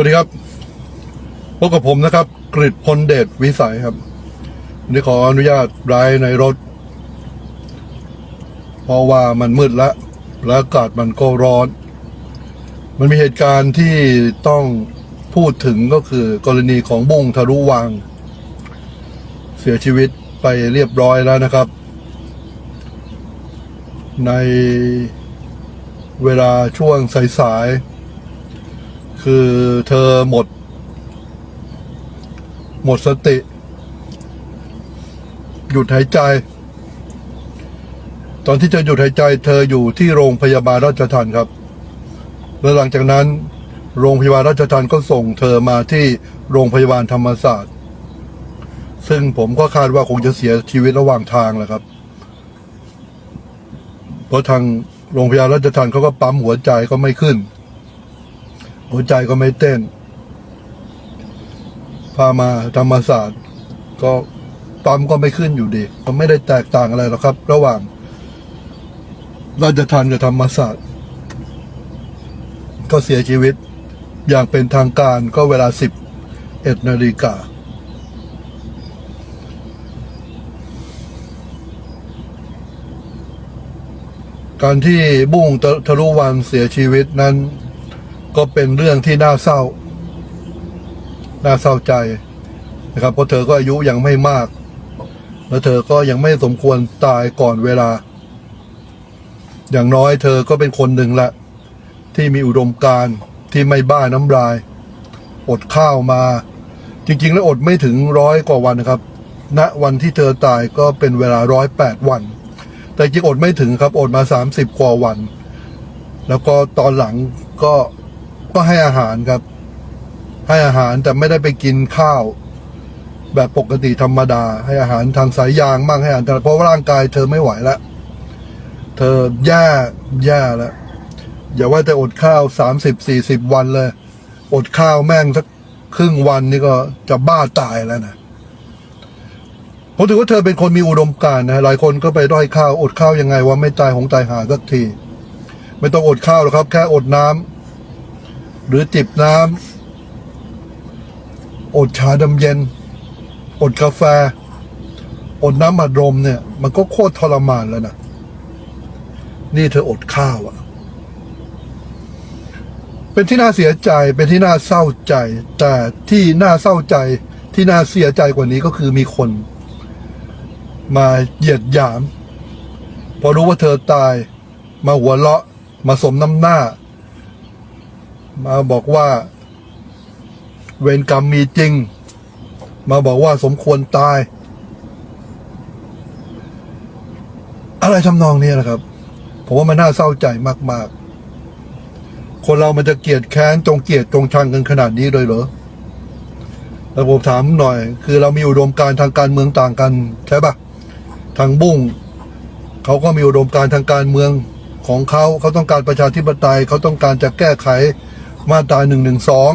วัสดีครับพบกับผมนะครับกริดพลเดชวิสัยครับวันนี้ขออนุญาตไร้ในรถ เพราะว่ามันมืดแล้ว และอากาศมันก็ร้อน มันมีเหตุการณ์ที่ต้องพูดถึงก็คือกรณีของบุ้งทะลุวางเสียชีวิตไปเรียบร้อยแล้วนะครับ ในเวลาช่วงสายๆ คือเธอหมด หมดสติ หยุดหายใจ ตอนที่เธอหยุดหายใจ เธออยู่ที่โรงพยาบาลราชทันครับ แล้วหลังจากนั้น โรงพยาบาลราชทันก็ส่ง เธอมาที่โรงพยาบาลธรรมศาสตร์ ซึ่งผมก็คาดว่าคงจะเสียชีวิตระหว่างทางแหละครับ เพราะทางโรงพยาบาลราชทันเขาก็ปั๊มหัวใจก็ไม่ขึ้น หัวใจก็ไม่เต้น พามาธรรมศาสตร์ ก็ปั๊มก็ไม่ขึ้นอยู่ดี มันไม่ได้แตกต่างอะไรหรอกครับ ระหว่างราชทันกับธรรมศาสตร์ ก็เสียชีวิตอย่างเป็นทางการก็เวลาสิบเอ็ดนาฬิกาการที่บุ้งทะทะลุวันเสียชีวิตนั้น ก็เป็นเรื่องที่น่าเศร้า น่าเศร้าใจนะครับ เพราะเธอก็อายุยังไม่มาก แล้วเธอก็ยังไม่สมควรตายก่อนเวลา อย่างน้อยเธอก็เป็นคนหนึ่งละ ที่มีอุดมการที่ไม่บ้าน้ำลาย อดข้าวมา จริง ๆ แล้วอดไม่ถึงร้อยกว่าวันนะครับณวันที่เธอตายก็เป็นเวลาร้อยแปดวัน แต่จริงอดไม่ถึงครับอดมาสามสิบกว่าวัน แล้วก็ตอนหลังก็ ก็ให้อาหารครับ ให้อาหารแต่ไม่ได้ไปกินข้าว แบบปกติธรรมดา ให้อาหารทางสายยางบ้างให้อาหารเพราะว่าร่างกายเธอไม่ไหวแล้วเธอแย่แย่แล้วอย่าว่าแต่อดข้าวสามสิบสี่สิบวันเลย อดข้าวแม่งสักครึ่งวันนี่ก็จะบ้าตายแล้วนะผมถือว่าเธอเป็นคนมีอุดมการณ์นะหลายคนก็ไปด้อยข้าวอดข้าวยังไงว่าไม่ตายหงตายหาสักที ไม่ต้องอดข้าวหรอกครับ แค่อดน้ำ หรือจิบน้ำอดชาดำเย็น อดกาแฟ อดน้ำอัดลมเนี่ย มันก็โคตรทรมานแล้วนะนี่เธออดข้าวอะเป็นที่น่าเสียใจเป็นที่น่าเศร้าใจ แต่ที่น่าเศร้าใจที่น่าเสียใจกว่านี้ก็คือมีคน มาเหยียดหยาม พอรู้ว่าเธอตาย มาหัวเราะมาสมน้ำหน้า มาบอกว่า เวรกรรมมีจริง มาบอกว่าสมควรตาย อะไรทำนองนี้นะครับ ผมว่ามันน่าเศร้าใจมาก ๆ คนเรามันจะเกลียดแค้นจงเกลียดจงชังกันขนาดนี้เลยเหรอแล้วผมถามหน่อย คือเรามีอุดมการทางการเมืองต่างกันใช่ปะทางบุ้งเขาก็มีอุดมการทางการเมืองของเขาเขาต้องการประชาธิปไตยเขาต้องการจะแก้ไข มาตราหนึ่งหนึ่งสอง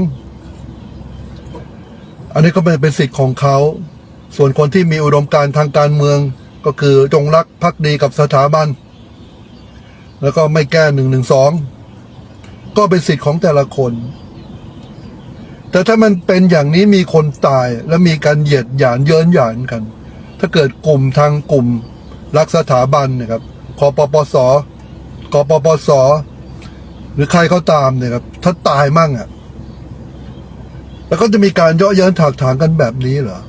อันนี้ก็เป็นเป็นสิทธิ์ของเขา ส่วนคนที่มีอุดมการณ์ทางการเมืองก็คือจงรักภักดีกับสถาบัน แล้วก็ไม่แก้หนึ่งหนึ่งสองก็เป็นสิทธิ์ของแต่ละคน แต่ถ้ามันเป็นอย่างนี้มีคนตายและมีการเหยียดหยามเยินหยานกัน ถ้าเกิดกลุ่มทางกลุ่มรักสถาบันนะครับคอปปสกปปส หรือใครเขาตามเนี่ยครับถ้าตายมั่งอะ่ะ แล้วก็จะมีการเยาะเย้นถากถางกันแบบนี้เหรอ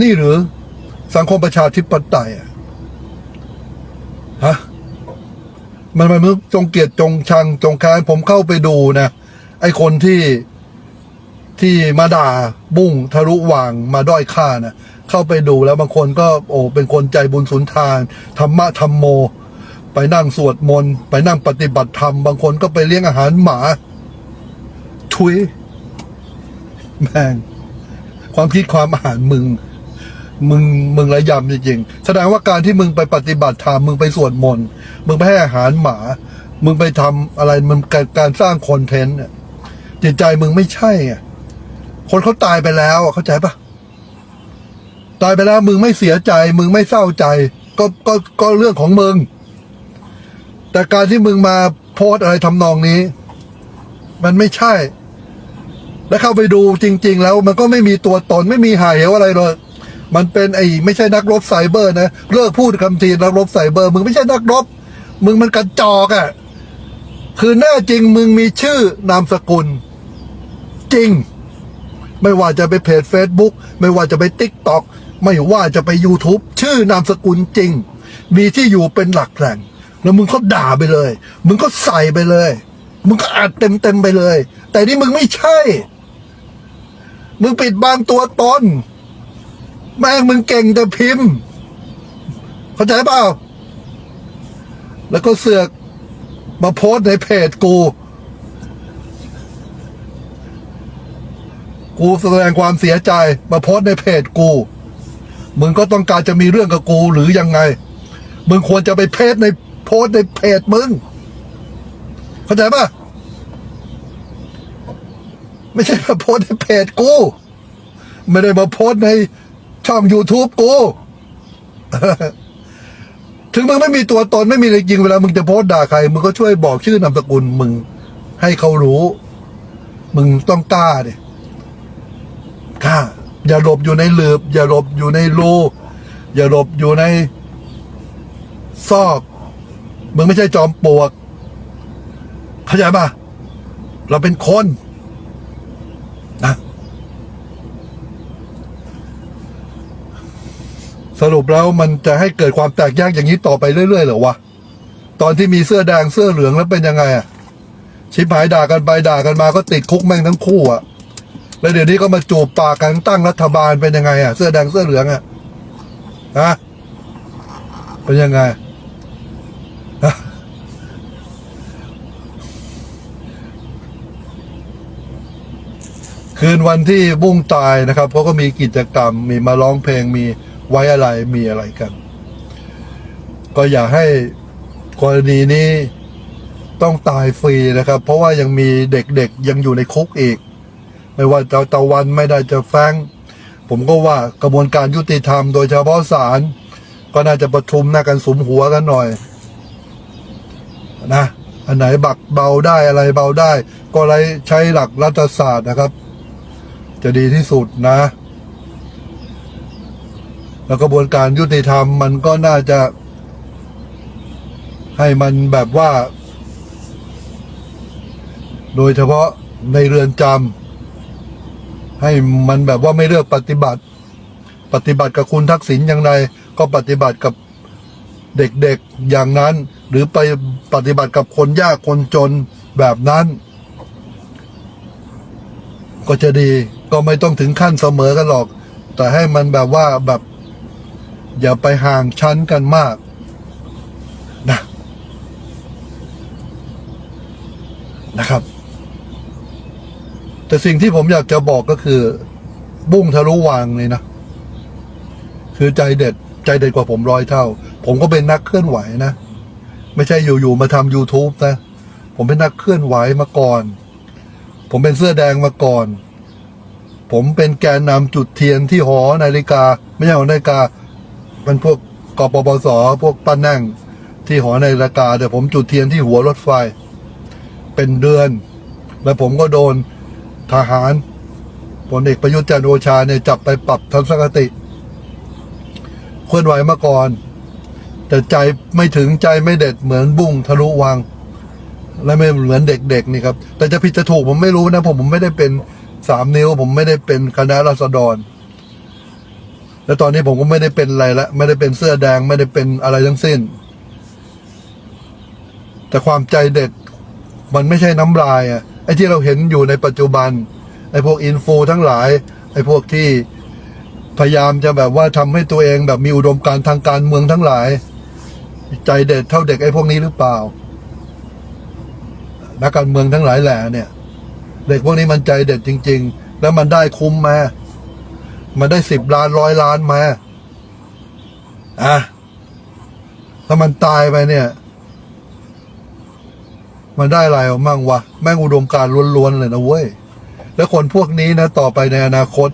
นี่หรือสังคมประชาธิปไตยอะฮะมันมันมันจงเกลียดจงชังจงแค้นผมเข้าไปดูนะไอคนที่ที่มาด่าบุ้งทะลุวางมาด้อยค่านะเข้าไปดูแล้วบางคนก็โอ้เป็นคนใจบุญสุนทานธรรมะธรรมโม ไปนั่งสวดมนต์ไปนั่งปฏิบัติธรรม บางคนก็ไปเลี้ยงอาหารหมา ทุยแม่งความคิดความอาหารมึง มึงมึงระยำจริงๆแสดงว่าการที่มึงไปปฏิบัติธรรมมึงไปสวดมนต์มึงไปให้อาหารหมา มึงไปทำอะไรมึงการการสร้างคอนเทนต์จิตใจมึงไม่ใช่ไงคนเขาตายไปแล้วเข้าใจปะตายไปแล้วมึงไม่เสียใจ มึงไม่เศร้าใจ ก็ก็ก็เรื่องของมึง แต่การที่มึงมาโพสอะไรทำนองนี้ มันไม่ใช่ แล้วเข้าไปดูจริง ๆ แล้วมันก็ไม่มีตัวตนไม่มีหายเหวอะไรเลยมันเป็นไอ้ไม่ใช่นักรบไซเบอร์นะเลิกพูดคำทีนักรบไซเบอร์ มึงไม่ใช่นักรบ มึงมันกระจอกอะ่ะคือแน่จริงมึงมีชื่อนามสกุล จริง ไม่ว่าจะไปเพจ Facebook ไม่ว่าจะไป t ิ k t o k ไม่ว่าจะไป YouTube ชื่อนามสกุลจริง มีที่อยู่เป็นหลักแหล่ง แล้วมึงก็ด่าไปเลย มึงก็ใส่ไปเลย มึงก็อัดเต็มเต็มๆไปเลย แต่นี่มึงไม่ใช่ มึงปิดบังตัวตน แม่งมึงเก่งแต่พิมพ์ เข้าใจเปล่า แล้วก็เสือกมาโพสในเพจกู กูแสดงความเสียใจ มาโพสในเพจกู มึงก็ต้องการจะมีเรื่องกับกูหรือยังไง มึงควรจะไปเพจใน โพสในเพจมึง เข้าใจปะไม่ใช่มาโพสในเพจกู ไม่ได้มาโพสในช่อง YouTube กู ถึงมึงไม่มีตัวตนไม่มีอะไรจริงเวลามึงจะโพสด่าใคร มึงก็ช่วยบอกชื่อนามสกุลมึง ให้เขารู้ มึงต้องกล้าดิกล้า อย่าหลบอยู่ในหลืบ อย่าหลบอยู่ในรูอย่าหลบอยู่ในซอก มึงไม่ใช่จอมปลวก เข้าใจป่ะ เราเป็นคนนะสรุปแล้วมันจะให้เกิดความแตกแยกอย่างนี้ต่อไปเรื่อยๆเหรอวะ ตอนที่มีเสื้อแดงเสื้อเหลืองแล้วเป็นยังไงอะชิบหายด่ากันไปด่ากันมาก็ติดคุกแม่งทั้งคู่อะแล้วเดี๋ยวนี้ก็มาจูบปากกันตั้งรัฐบาลเป็นยังไงอะเสื้อแดงเสื้อเหลืองอะฮะเป็นยังไง คืนวันที่บุ้งตายนะครับเขาก็มีกิจกรรม มีมาร้องเพลงมีไว้อะไรมีอะไรกัน ก็อยากให้กรณีนี้ต้องตายฟรีนะครับ เพราะว่ายังมีเด็กๆยังอยู่ในคุกอีก ไม่ว่าจะตะวันไม่ได้จะแฟงผมก็ว่ากระบวนการยุติธรรมโดยเฉพาะศาลก็น่าจะประชุมหน้ากันสมหัวกันหน่อย นะ อันไหนบักเบาได้อะไรเบาได้ ก็เลยใช้หลักรัฐศาสตร์นะครับ จะดีที่สุดนะ แล้วกระบวนการยุติธรรมมันก็น่าจะ ให้มันแบบว่า โดยเฉพาะในเรือนจำให้มันแบบว่าไม่เลือกปฏิบัติ ปฏิบัติกับคุณทักษิณอย่างไร ก็ปฏิบัติกับเด็กๆอย่างนั้น หรือไปปฏิบัติกับคนยากคนจนแบบนั้น ก็จะดี ก็ไม่ต้องถึงขั้นเสมอกันหรอก แต่ให้มันแบบว่าแบบ อย่าไปห่างชั้นกันมากนะนะครับ แต่สิ่งที่ผมอยากจะบอกก็คือ บุ้งทะลุวางเลยนะ คือใจเด็ด ใจเด็ดกว่าผมร้อยเท่า ผมก็เป็นนักเคลื่อนไหวนะ ไม่ใช่อยู่ๆมาทำ YouTube นะ ผมเป็นนักเคลื่อนไหวมาก่อน ผมเป็นเสื้อแดงมาก่อน ผมเป็นแกนนำจุดเทียนที่หอนาฬิกา ไม่ใช่หอนาฬิกา มันพวกกปปส พวกป้านั่งที่หอนาฬิกาแต่ผมจุดเทียนที่หัวรถไฟ เป็นเดือน แล้วผมก็โดนทหารพลเอกประยุทธ์จันทร์โอชาเนี่ยจับไปปรับทัศนคติ เคลื่อนไหวมาก่อน แต่ใจไม่ถึงใจไม่เด็ดเหมือนบุ้งทะลุวัง และไม่เหมือนเด็กๆนี่ครับ แต่จะผิดจะถูกผมไม่รู้นะผมผมไม่ได้เป็น สามนิ้ว ผมไม่ได้เป็นคณะราษฎร และตอนนี้ผมก็ไม่ได้เป็นอะไรละไม่ได้เป็นเสื้อแดงไม่ได้เป็นอะไรทั้งสิ้น แต่ความใจเด็ด มันไม่ใช่น้ำลายอะไอ้ที่เราเห็นอยู่ในปัจจุบัน ไอ้พวกอินฟูทั้งหลาย ไอ้พวกที่พยายามจะแบบว่าทำให้ตัวเองแบบมีอุดมการทางการเมืองทั้งหลาย ใจเด็ดเท่าเด็กไอ้พวกนี้หรือเปล่า นักการเมืองทั้งหลายแหล่เนี่ย เด็กพวกนี้มันใจเด็ดจริง ๆ แล้วมันได้คุ้มมา มันได้สิบล้านร้อยล้านมา อะ ถ้ามันตายไปเนี่ย มันได้อะไรออกมั่งวะ แม่งอุดมการล้วนๆเลยนะเว้ย แล้วคนพวกนี้นะ ต่อไปในอนาคต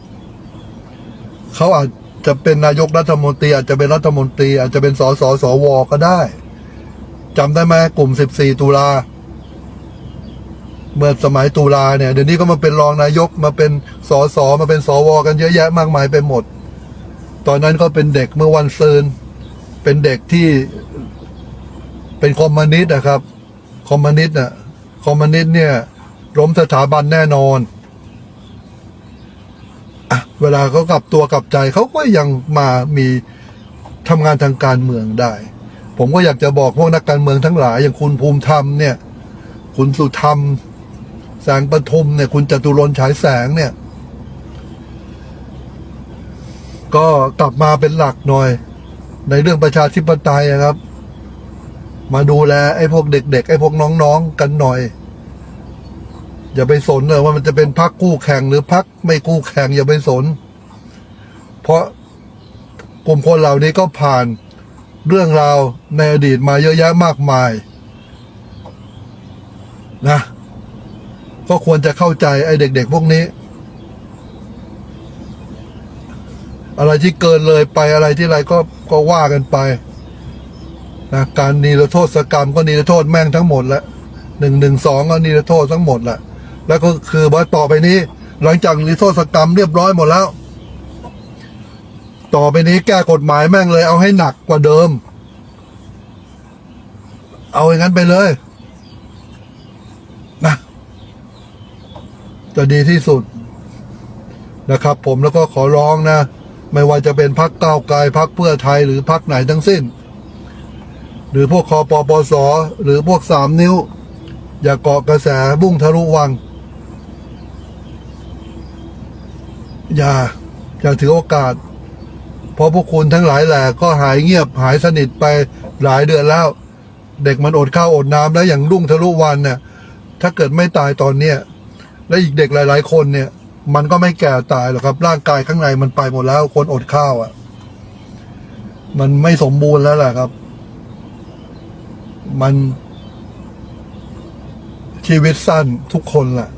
เขาอาจจะเป็นนายกรัฐมนตรี อาจจะเป็นรัฐมนตรี อาจจะเป็นสสสวก็ได้จำได้ไหมกลุ่ม 14 ตุลา เมื่อสมัยตุลาเนี่ยเดี๋ยวนี้ก็มาเป็นรองนายกมาเป็นสอสอมาเป็นสวกันเยอะแยะมากมายไปหมด ตอนนั้นก็เป็นเด็กเมื่อวันซืนเป็นเด็กที่เป็นคอมมิวนิสต์นะครับ คอมมิวนิสต์อะคอมมิวนิสต์เนี่ยล้มสถาบันแน่นอนอะเวลาเขากลับตัวกลับใจเขาก็ยังมามีทำงานทางการเมืองได้ ผมก็อยากจะบอกพวกนักการเมืองทั้งหลายอย่างคุณภูมิธรรมเนี่ย คุณสุธรรม แสงปทุมเนี่ย คุณจตุรนฉายแสงเนี่ย ก็กลับมาเป็นหลักหน่อย ในเรื่องประชาธิปไตยอะครับ มาดูแลไอ้พวกเด็ก ๆ ไอ้พวกน้องๆกันหน่อย อย่าไปสนเลยว่ามันจะเป็นพักคู่แข่งหรือพักไม่คู่แข่งอย่าไปสน เพราะกลุ่มคนเหล่านี้ก็ผ่านเรื่องราวในอดีตมาเยอะแยะมากมาย นะ ก็ควรจะเข้าใจไอ้เด็ก ๆ พวกนี้ อะไรที่เกินเลยไปอะไรที่ไรก็ก็ว่ากันไปนะการนิรโทษกรรมก็นิรโทษแม่งทั้งหมดและหนึ่งหนึ่งสองก็นิรโทษทั้งหมดแหละแล้วก็คือว่าต่อไปนี้ หลังจากนิรโทษกรรมเรียบร้อยหมดแล้ว ต่อไปนี้แก้กฎหมายแม่งเลยเอาให้หนักกว่าเดิม เอาอย่างนั้นไปเลย นะ จะดีที่สุดนะครับ ผมแล้วก็ขอร้องนะ ไม่ว่าจะเป็นพักเก้าไกลพักเพื่อไทยหรือพักไหนทั้งสิ้น หรือพวกคอปปสหรือพวกสามนิ้ว อย่าเกาะกระแสบุ้งทะลุวัง อย่าอย่าถือโอกาส เพราะพวกคุณทั้งหลายแหละก็หายเงียบหายสนิทไปหลายเดือนแล้ว เด็กมันอดข้าวอดน้ำแล้วอย่างรุ่งทะลุวันเนี่ยถ้าเกิดไม่ตายตอนเนี้ย และอีกเด็กหลาย ๆ คนเนี่ย มันก็ไม่แก่ตายหรอกครับ ร่างกายข้างในมันไปหมดแล้วคนอดข้าวอะ่ะ มันไม่สมบูรณ์แล้วแหละครับ มัน ชีวิตสั้นทุกคนแหละ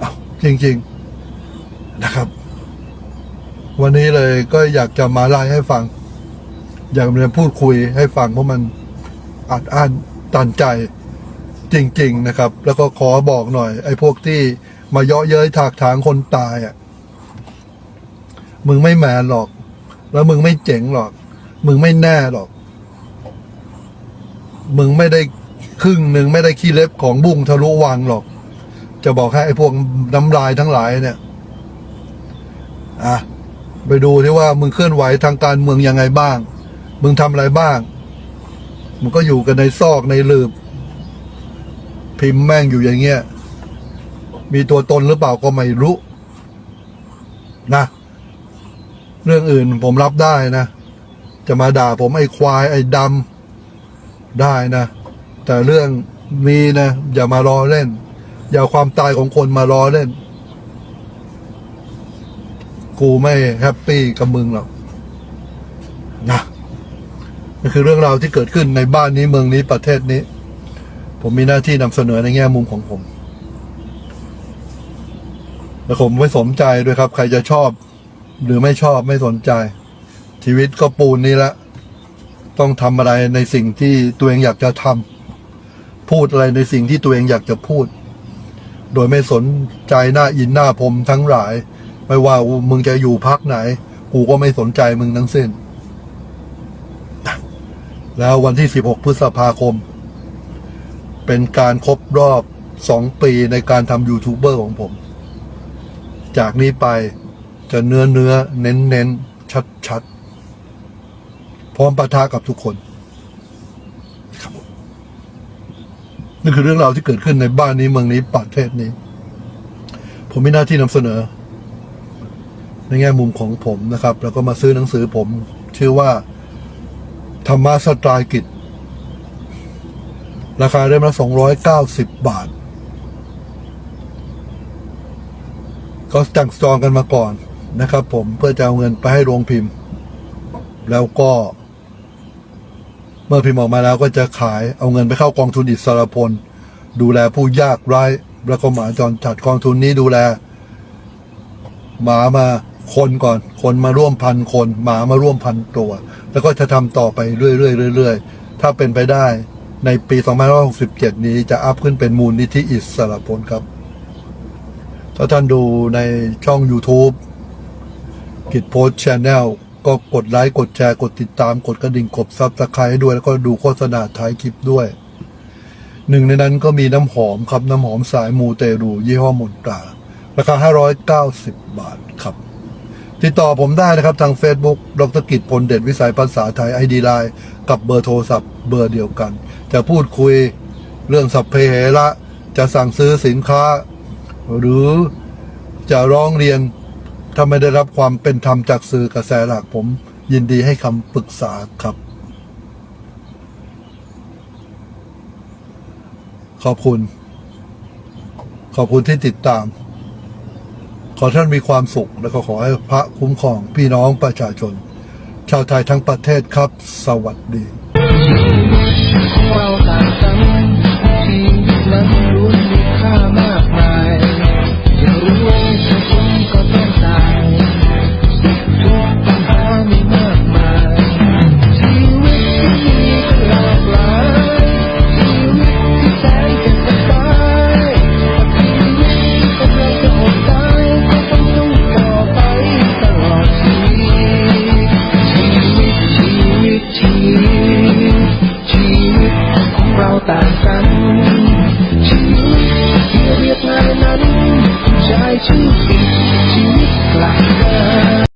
อ้าจริง ๆนะครับ วันนี้เลยก็อยากจะมาไล่ให้ฟัง อยากมาพูดคุยให้ฟังเพราะมันอัดอั้นตันใจ จริง ๆ นะครับ แล้วก็ขอบอกหน่อย ไอ้พวกที่มาเยาะเย้ยถากถางคนตายอะมึงไม่แมนหรอก แล้วมึงไม่เจ๋งหรอก มึงไม่แน่หรอก มึงไม่ได้ครึ่งหนึ่งไม่ได้ขี้เล็บของบุ้งทะลุวังหรอก จะบอกให้ไอ้พวกน้ำลายทั้งหลายเนี่ย อะ ไปดูที่ว่ามึงเคลื่อนไหวทางการเมืองยังไงบ้าง มึงทำอะไรบ้าง มึงก็อยู่กันในซอกในหลืบ พิมพ์แม่งอยู่อย่างเงี้ย มีตัวตนหรือเปล่าก็ไม่รู้ นะ เรื่องอื่นผมรับได้นะ จะมาด่าผมไอ้ควายไอ้ดำได้นะ แต่เรื่องนี้นะ อย่ามารอเล่น อย่าเอาความตายของคนมารอเล่น กูไม่แฮปปี้กับมึงหรอกนะนี่คือเรื่องราวที่เกิดขึ้นในบ้านนี้เมืองนี้ประเทศนี้ ผมมีหน้าที่นำเสนอในแง่มุมของผม และผมไม่สนใจด้วยครับ ใครจะชอบ หรือไม่ชอบไม่สนใจ ชีวิตก็ปูนนี้ละ ต้องทำอะไรในสิ่งที่ตัวเองอยากจะทำพูดอะไรในสิ่งที่ตัวเองอยากจะพูด โดยไม่สนใจหน้าอินหน้าผมทั้งหลาย ไม่ว่ามึงจะอยู่พักไหน กูก็ไม่สนใจมึงทั้งสิ้น แล้ววันที่ 16 พฤษภาคม เป็นการครบรอบสองปีในการทำยูทูบเบอร์ของผม จากนี้ไปจะเนื้อเนื้อเน้นเน้นชัดชัดพร้อมปะทะกับทุกคนครับนี่คือเรื่องราวที่เกิดขึ้นในบ้านนี้เมืองนี้ประเทศนี้ ผมมีหน้าที่นำเสนอ ในแง่มุมของผมนะครับ แล้วก็มาซื้อหนังสือผม ชื่อว่าธรรมะสตรายกิจ ราคาเล่มละสองร้อยเก้าสิบบาท ก็จังจองกันมาก่อนนะครับ ผมเพื่อจะเอาเงินไปให้โรงพิมพ์ แล้วก็ เมื่อพิมพ์ออกมาแล้วก็จะขายเอาเงินไปเข้ากองทุนอิสรพล ดูแลผู้ยากไร้แล้วก็หมาจรจัดกองทุนนี้ดูแล หมามาคนก่อน คนมาร่วมพันคน หมามาร่วมพันตัว แล้วก็จะทำต่อไปเรื่อยๆเรื่อยๆถ้าเป็นไปได้ ในปี 2567 นี้จะอัพขึ้นเป็นมูลนิธิอิสระพลครับ ถ้าท่านดูในช่อง YouTube กิจโพสชแนลก็กดไลค์ กดแชร์ กดติดตาม กดกระดิ่งกดซับสไครต์ด้วย แล้วก็ดูโฆษณาท้ายคลิปด้วย หนึ่งในนั้นก็มีน้ำหอมครับ น้ำหอมสายมูเตรู ยี่ห้อมนตรา ราคา 590 บาทครับ ติดต่อผมได้นะครับทาง Facebook ดรกิจพลเด่นวิสัยภาษาไทย ID ไลน์กับเบอร์โทรศัพท์เบอร์เดียวกัน จะพูดคุยเรื่องสัพเพเหระจะสั่งซื้อสินค้า หรือจะร้องเรียนถ้าไม่ได้รับความเป็นธรรมจากสื่อกระแสหลักผม ยินดีให้คำปรึกษาครับ ขอบคุณ ขอบคุณที่ติดตาม ขอท่านมีความสุข และก็ขอให้พระคุ้มครองพี่น้องประชาชน ชาวไทยทั้งประเทศครับ สวัสดี